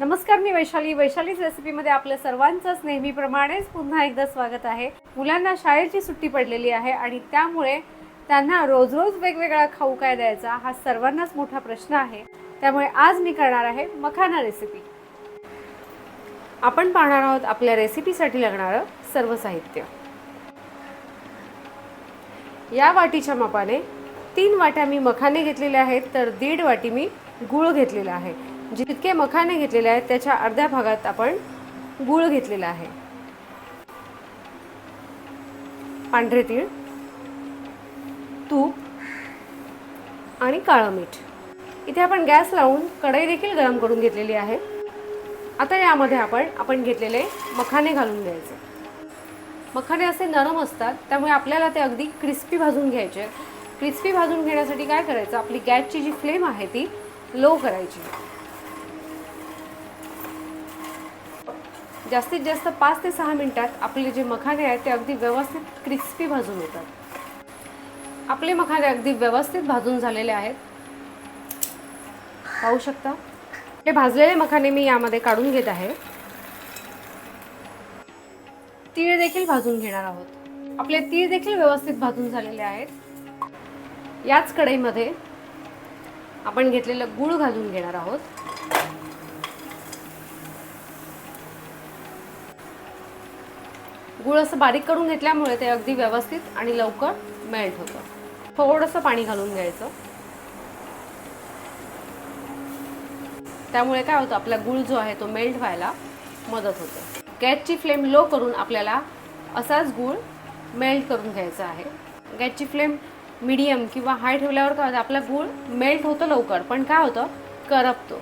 नमस्कार मी वैशाली. वैशालीच रेसिपीमध्ये आपल्या सर्वांचंच नेहमीप्रमाणेच पुन्हा एकदा स्वागत आहे. मुलांना शाळेची सुट्टी पडलेली आहे आणि त्यामुळे त्यांना रोज रोज वेगवेगळा खाऊ काय द्यायचा हा सर्वांनाच मोठा प्रश्न आहे. त्यामुळे आज मी करणार आहे मखाना रेसिपी आपण पाहणार आहोत आपल्या रेसिपीसाठी लागणारं सर्व साहित्य. या वाटीच्या मापाने तीन वाट्या मी मखाने घेतलेल्या आहेत तर दीड वाटी मी गूळ घेतलेला आहे. जितके मखाने घेतलेले आहेत त्याच्या अर्ध्या भागात आपण गूळ घेतलेला आहे. पांढरे तीळ तूप आणि काळं मीठ. इथे आपण गॅस लावून कढई देखील गरम करून घेतलेली आहे. आता यामध्ये आपण आपण घेतलेले मखाने घालून घ्यायचे. मखाने असे नरम असतात त्यामुळे आपल्याला ते अगदी क्रिस्पी भाजून घ्यायचे क्रिस्पी भाजून घेण्यासाठी काय करायचं? आपली गॅसची जी फ्लेम आहे ती लो करायची. जास्तीत जास्त पाच ते सहा मिनटात आपले जे मखाने आहेत ते अगदी व्यवस्थित क्रिस्पी भाजून होतात आपले मखाने अगदी व्यवस्थित भाजून झालेले आहेत. पाहू शकता? हे भाजलेले मखाने मी यामध्ये काढून घेत आहे. तीळ देखील भाजून घेणार आहोत. आपले तीळ देखील व्यवस्थित भाजून झालेले आहेत. याच कढईमध्ये आपण घेतलेलं गूळ घालून घेणार आहोत. गूळ असं बारीक करून घेतल्यामुळे ते अगदी व्यवस्थित आणि लवकर मेल्ट होतं. थोडंसं पाणी घालून घ्यायचं. त्यामुळे काय होतं आपला गूळ जो आहे तो मेल्ट व्हायला मदत होते. गॅसची फ्लेम लो करून आपल्याला असाच गूळ मेल्ट करून घ्यायचा आहे. गॅसची फ्लेम मीडियम किंवा हाय ठेवल्यावर काय होतं आपला गूळ मेल्ट होतं लवकर पण काय होतं करपतो.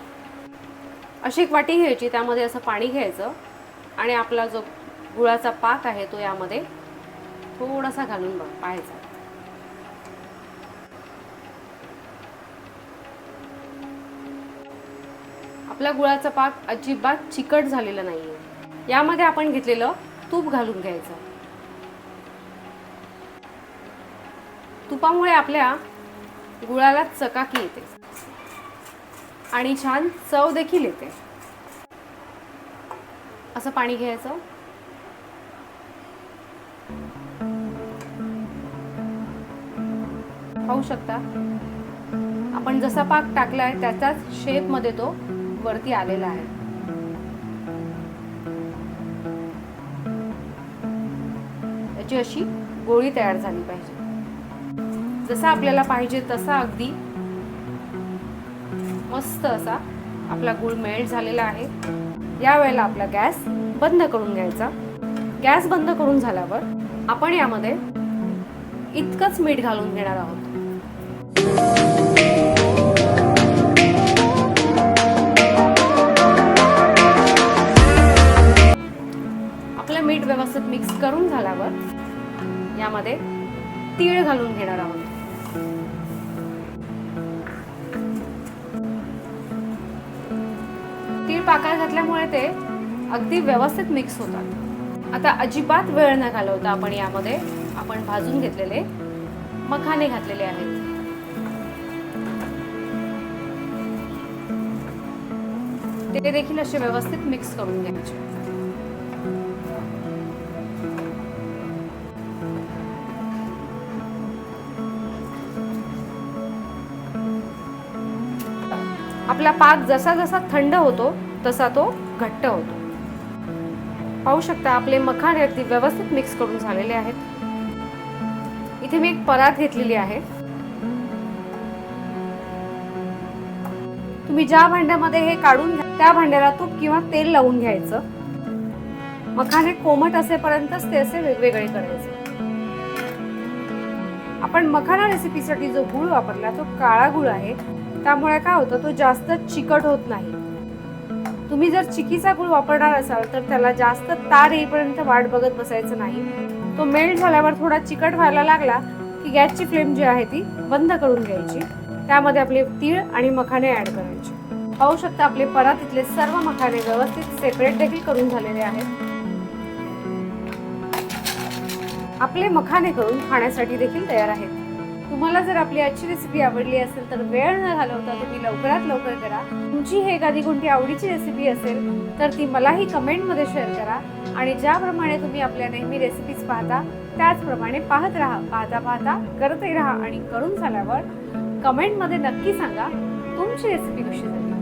अशी एक वाटी घ्यायची त्यामध्ये असं पाणी घ्यायचं आणि आपला जो गुळाचा पाक आहे तो यामध्ये थोडासा घालून बघ पाहायचा. आपला गुळाचा पाक अजिबात चिकट झालेला आहे यामध्ये आपण घेतलेलं तूप घालून घ्यायचं. तुपामुळे आपल्या गुळाला चकाकी येते. आणि छान चव देखील येते. असं पाणी घ्यायचं. पाहू शकता. आपण जसा पाक टाकलाय आहे त्याचाच शेपमध्ये तो वरती आलेला आहे. त्याची अशी गोळी तयार झाली पाहिजे. जसा आपल्याला पाहिजे तसा अगदी मस्त असा आपला गुळ मेल्ट झालेला आहे. या वेळेला आपला गॅस बंद करून घ्यायचा. गॅस बंद करून झाल्यावर आपण यामध्ये इतकंच मीठ घालून घेणार आहोत. आपलं मीठ व्यवस्थित मिक्स करून झाल्यावर यामध्ये तीळ घालून घेणार आहोत. तीळ पाकात घातल्यामुळे ते अगदी व्यवस्थित मिक्स होतात. आता अजिबात वेळ न घालवता आपण यामध्ये आपण भाजून घेतलेले मखाने घातलेले आहेत. ते देखील असे व्यवस्थित मिक्स करून घ्यायचे. आपला पाक जसा जसा थंड होतो तसा तो घट्ट होतो. पाहू शकता आपले मखाने अगदी व्यवस्थित मिक्स करून झालेले आहेत. इथे मी एक परात घेतलेली आहे. तुम्ही ज्या भांड्यामध्ये हे काढून घ्या त्या भांड्याला तूप किंवा तेल लावून घ्यायचं. मखाने कोमट असेपर्यंतच ते असे वेगवेगळे करायचे. आपण मखाना रेसिपीसाठी जो गुळ वापरला तो काळा गुळ आहे. त्यामुळे काय होतं तो जास्त चिकट होत नाही. तुम्ही जर चिकीचा गुळ वापरणार असाल तर त्याला जास्त तार येईपर्यंत वाट बघत बसायचं नाही. तो मेल्ट झाल्यावर थोडा चिकट व्हायला लागला की गॅसची फ्लेम जी आहे ती बंद करून घ्यायची. त्यामध्ये आपले तीळ आणि मखाने ऍड करायचे. पाहू शकता आपले परातीतले सर्व मखाने व्यवस्थित सेपरेट देखील करून झालेले आहेत. आपले मखाने करून खाण्यासाठी देखील तयार आहेत. तुम्हाला जर आपली आजची रेसिपी आवडली असेल तर वेळ न घालवता तुम्ही लवकरात लवकर करा. तुमची हे एखादी कोणती आवडीची रेसिपी असेल तर ती मलाही कमेंटमध्ये शेअर करा आणि ज्याप्रमाणे तुम्ही आपल्या नेहमी रेसिपीज पाहता त्याचप्रमाणे पाहत राहा पाहता पाहता करतही राहा आणि करून झाल्यावर कमेंटमध्ये नक्की सांगा. तुमची रेसिपी कशी झाली?